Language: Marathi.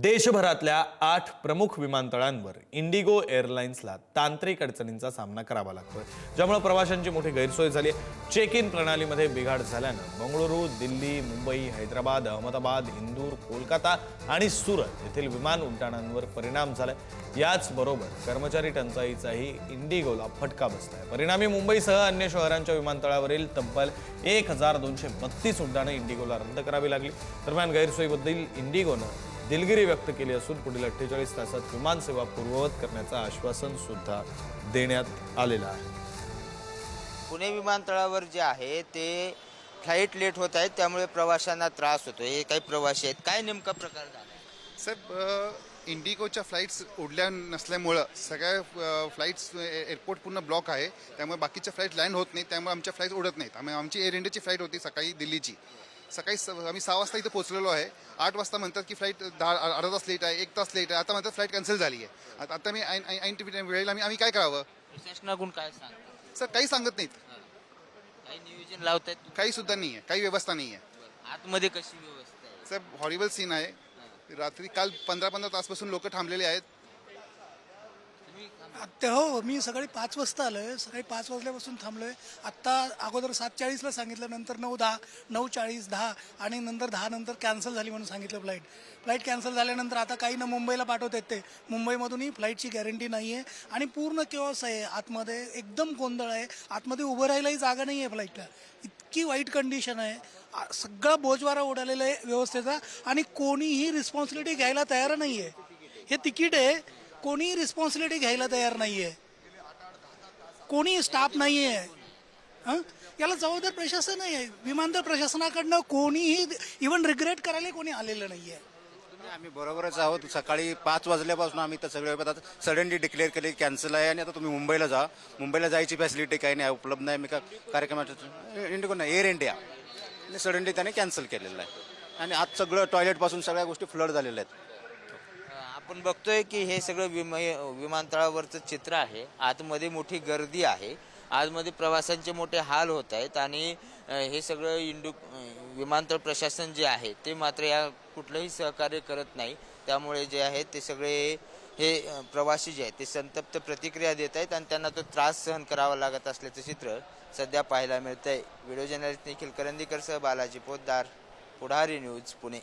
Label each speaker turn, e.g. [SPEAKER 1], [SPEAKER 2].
[SPEAKER 1] देशभरातल्या आठ प्रमुख विमानतळांवर इंडिगो एअरलाइन्सला तांत्रिक अडचणींचा सामना करावा लागतोय. ज्यामुळे प्रवाशांची मोठी गैरसोय झाली चेक इन प्रणालीमध्ये बिघाड झाल्यानं बंगळुरू दिल्ली मुंबई हैदराबाद अहमदाबाद इंदूर कोलकाता आणि सुरत येथील विमान उड्डाणांवर परिणाम झालाय. याचबरोबर कर्मचारी टंचाईचाही इंडिगोला फटका बसलाय. परिणामी मुंबईसह अन्य शहरांच्या विमानतळावरील तब्बल एक हजार दोनशे बत्तीस उड्डाणं इंडिगोला रद्द करावी लागली. दरम्यान गैरसोयीबद्दल इंडिगोनं दिलगिरी व्यक्त केली असून पुढील अठ्ठेचाळीस तासात विमानसेवा पूर्ववत करण्याचं आश्वासन सुद्धा देण्यात आलेलं आहे.
[SPEAKER 2] पुणे विमानतळावर जे आहे ते फ्लाईट लेट होत आहेत त्यामुळे प्रवाशांना त्रास होतो हे काही प्रवासी आहेत. काय नेमका प्रकार झाला?
[SPEAKER 3] साहेब इंडिगोच्या फ्लाईट्स उडल्या नसल्यामुळं सगळ्या फ्लाईट्स एअरपोर्ट पूर्ण ब्लॉक आहे. त्यामुळे बाकीच्या फ्लाईट लँड होत नाही त्यामुळे आमच्या फ्लाईट उडत नाहीत. आम्ही आमची एअर इंडियाची फ्लाईट होती सकाळी दिल्लीची. सकाळी स आम्ही सहा वाजता इथं पोहोचलेलो आहे. आठ वाजता म्हणतात की फ्लाईट दहा अर्धा तास लेट आहे एक तास लेट आहे. आता म्हणतात फ्लाईट कॅन्सल झाली आहे आता आता मी ऐन टिपी- वेळेला आम्ही आम्ही काय करावं?
[SPEAKER 2] प्रशासनाकडून काय सांगतात
[SPEAKER 3] सर काही सांगत नाहीत.
[SPEAKER 2] काही नियोजन लावतायत
[SPEAKER 3] काही सुद्धा नाही आहे काही व्यवस्था नाही आहे
[SPEAKER 2] आतमध्ये कशी व्यवस्था आहे?
[SPEAKER 3] साहेब हॉरिबल सीन आहे. रात्री काल पंधरा पंधरा तासपासून लोक थांबलेले आहेत.
[SPEAKER 4] आत्ता हो मी सकाळी पाच वाजता आलोय. सकाळी पाच वाजल्यापासून थांबलोय. आत्ता अगोदर सात चाळीसला सांगितलं नंतर नऊ दहा नऊ चाळीस दहा आणि नंतर दहा नंतर कॅन्सल झाली म्हणून सांगितलं फ्लाईट फ्लाईट कॅन्सल झाल्यानंतर आता काही ना मुंबईला पाठवत आहेत ते. मुंबईमधूनही फ्लाईटची गॅरंटी नाही आहे आणि पूर्ण केवस आहे. आतमध्ये एकदम गोंधळ आहे. आतमध्ये उभं राहायलाही जागा नाही आहे फ्लाईटला इतकी वाईट कंडिशन आहे. सगळा बोजवारा उडालेला आहे व्यवस्थेचा. आणि कोणीही रिस्पॉन्सिबिलिटी घ्यायला तयार नाही आहे हे तिकीट आहे. कोणीही रिस्पॉन्सिबिलिटी घ्यायला तयार नाही आहे कोणी स्टाफ नाही आहे याला जबाबदार प्रशासन आहे विमानतळ प्रशासनाकडनं कोणीही इवन रिग्रेट करायला कोणी आलेलं नाही आहे
[SPEAKER 5] आम्ही बरोबरच आहोत. सकाळी पाच वाजल्यापासून आम्ही तर सगळे आता सडनली डिक्लेअर केले कॅन्सल आहे. आणि आता तुम्ही मुंबईला जा. मुंबईला जायची फॅसिलिटी काही नाही. उपलब्ध नाही. मी का कार्यक्रमाच्या इंडिको नाही एअर इंडिया सडनली त्याने कॅन्सल केलेलं आहे. आणि आज सगळं टॉयलेटपासून सगळ्या गोष्टी फ्लड झालेल्या आहेत.
[SPEAKER 2] आपण बघतोय की हे सगळं विमा विमानतळावरचं चित्र आहे. आतमध्ये मोठी गर्दी आहे. आतमध्ये प्रवाशांचे मोठे हाल होत आहेत आणि हे सगळं इंडू विमानतळ प्रशासन जे आहे ते मात्र या कुठलंही सहकार्य करत नाही. त्यामुळे जे आहे ते सगळे हे प्रवासी जे आहेत ते संतप्त प्रतिक्रिया देत आहेत आणि त्यांना तो त्रास सहन करावा लागत असल्याचं चित्र सध्या पाहायला मिळतंय. व्हिडिओ जर्नलिस्ट निखिल करंदीकरसह बालाजी पोद्दार पुढारी न्यूज पुणे.